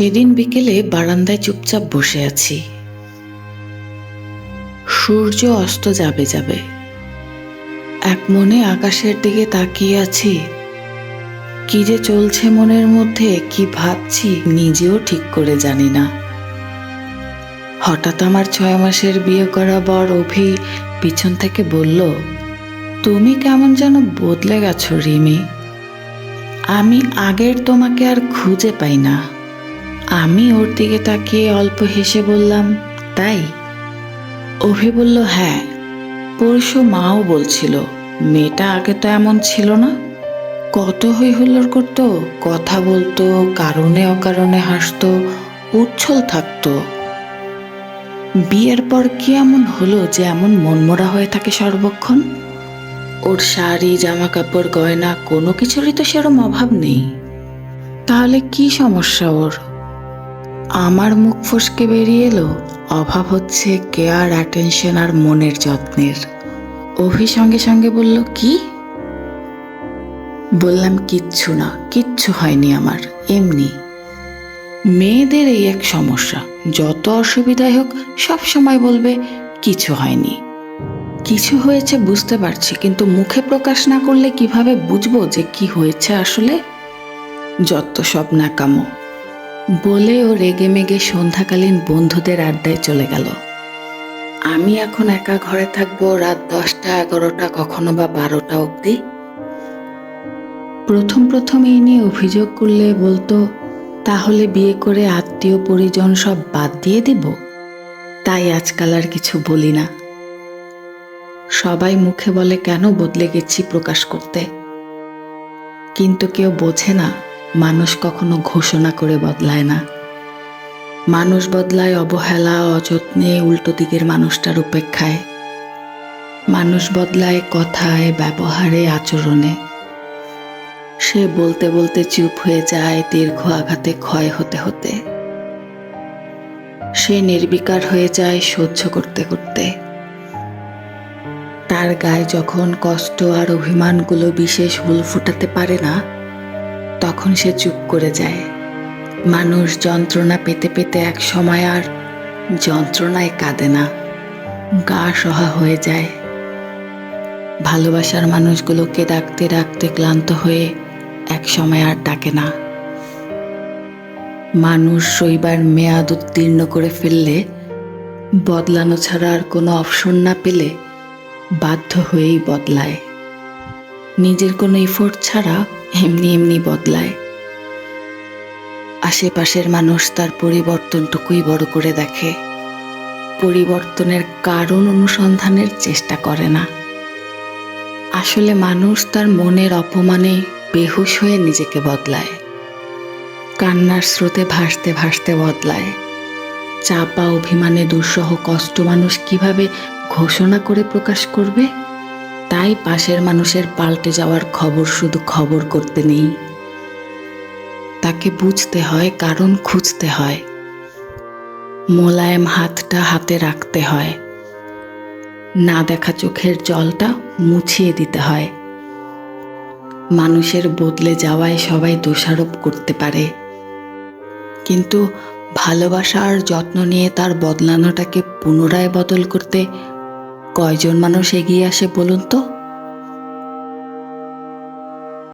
সেদিন বিকেলে বারান্দায় চুপচাপ বসে আছি। সূর্য অস্ত যাবে যাবে। এক মনে আকাশের দিকে তাকিয়ে আছি। কি যে চলছে মনের মধ্যে, কি ভাবছি নিজেও ঠিক করে জানি না। হঠাৎ আমার ছয় মাসের বিয়ে করা বর অভি পিছন থেকে বলল, তুমি কেমন যেন বদলে গেছো, রিমি। আমি আগের তোমাকে আর খুঁজে পাই না। আমি ওর দিকে তাকিয়ে অল্প হেসে বললাম, তাই? অভি বলল হ্যাঁ। পরশু মাও বলছিল, মেয়েটা আগে তো এমন ছিল না। কত হই হুল্লোড় করতো, কথা বলতো, কারণে অকারণে হাসতো, উচ্ছল থাকতো। বিয়ের পর কি এমন হলো যে এমন মনমরা হয়ে থাকে সর্বক্ষণ? ওর শাড়ি জামা কাপড় গয়না, কোনো কিছুরই তো সেরম অভাব নেই। তাহলে কি সমস্যা ওর? আমার মুখ ফসকে বেরিয়ে এলো, অভাব হচ্ছে কেয়ার অ্যাটেনশন আর মনের যত্নের। অভি সঙ্গে সঙ্গে বলল, কি? বললাম, কিচ্ছু না, কিচ্ছু হয়নি আমার, এমনি। মেয়েদের এই এক সমস্যা, যত অসুবিধাই হোক, সব সময় বলবে, কিছু হয়নি। কিছু হয়েছে বুঝতে পারছি, কিন্তু মুখে প্রকাশ না করলে কীভাবে বুঝব যে কি হয়েছে আসলে? যত সব নাকামো বলে ও রেগে মেগে সন্ধ্যাকালীন বন্ধুদের আড্ডায় চলে গেল। আমি এখন একা ঘরে থাকব রাত দশটা, এগারোটা, কখনো বা বারোটা অবধি। প্রথম প্রথম এই নিয়ে অভিযোগ করলে বলতো, তাহলে বিয়ে করে আত্মীয় পরিজন সব বাদ দিয়ে দিব? তাই আজকাল আর কিছু বলি না। সবাই মুখে বলে, কেন বদলে গেছি প্রকাশ করতে? কিন্তু কেউ বোঝে না মানুষ কখনো ঘোষণা করে বদলায় না। মানুষ বদলায় অবহেলা, অযত্নে উল্টো দিকের মানুষটার উপেক্ষায়। মানুষ বদলায় কথায়, ব্যবহারে, আচরণে। সে বলতে বলতে চুপ হয়ে যায়, দীর্ঘ আঘাতে ক্ষয় হতে হতে। সে নির্বিকার হয়ে যায় সহ্য করতে করতে। তার গায়ে যখন কষ্ট আর অভিমানগুলো বিশেষ হুল ফুটাতে পারে না তখন সে চুপ করে যায়। মানুষ যন্ত্রণা পেতে পেতে এক সময় আর যন্ত্রণায় কাঁদে না। গা সহা হয়ে যায়। ভালোবাসার মানুষগুলোকে ডাকতে ডাকতে ক্লান্ত হয়ে এক সময় আর ডাকে না। মানুষ শৈবার মেয়াদ উত্তীর্ণ করে ফেললে, বদলানো ছাড়া আর কোনো অপশন না পেলে বাধ্য হয়েই বদলায়। নিজের কোনো এফোর্ট ছাড়া এমনি এমনি বদলায়। আশেপাশের মানুষ তার পরিবর্তনটুকুই বড় করে দেখে। পরিবর্তনের কারণ অনুসন্ধানের চেষ্টা করে না। আসলে মানুষ তার মনের অপমানে বেহুশ হয়ে নিজেকে বদলায়। কান্নার স্রোতে ভাসতে ভাসতে বদলায়। চাপা অভিমানে দুঃসহ কষ্ট মানুষ কীভাবে ঘোষণা করে প্রকাশ করবে? তাই পাশের মানুষের পাল্টে যাওয়ার খবর শুধু খবর করতে নেই। তাকে বুঝতে হয়, কারণ খুঁজতে হয়। মোলায়েম হাতটা হাতে রাখতে হয়। না দেখা চোখের জলটা মুছিয়ে দিতে হয়। মানুষের বদলে যাওয়ায় সবাই দোষারোপ করতে পারে। কিন্তু ভালোবাসা আর যত্ন নিয়ে তার বদলানোটাকে পুনরায় বদল করতে কয়জন মানুষ এগিয়ে আসে বলুন তো?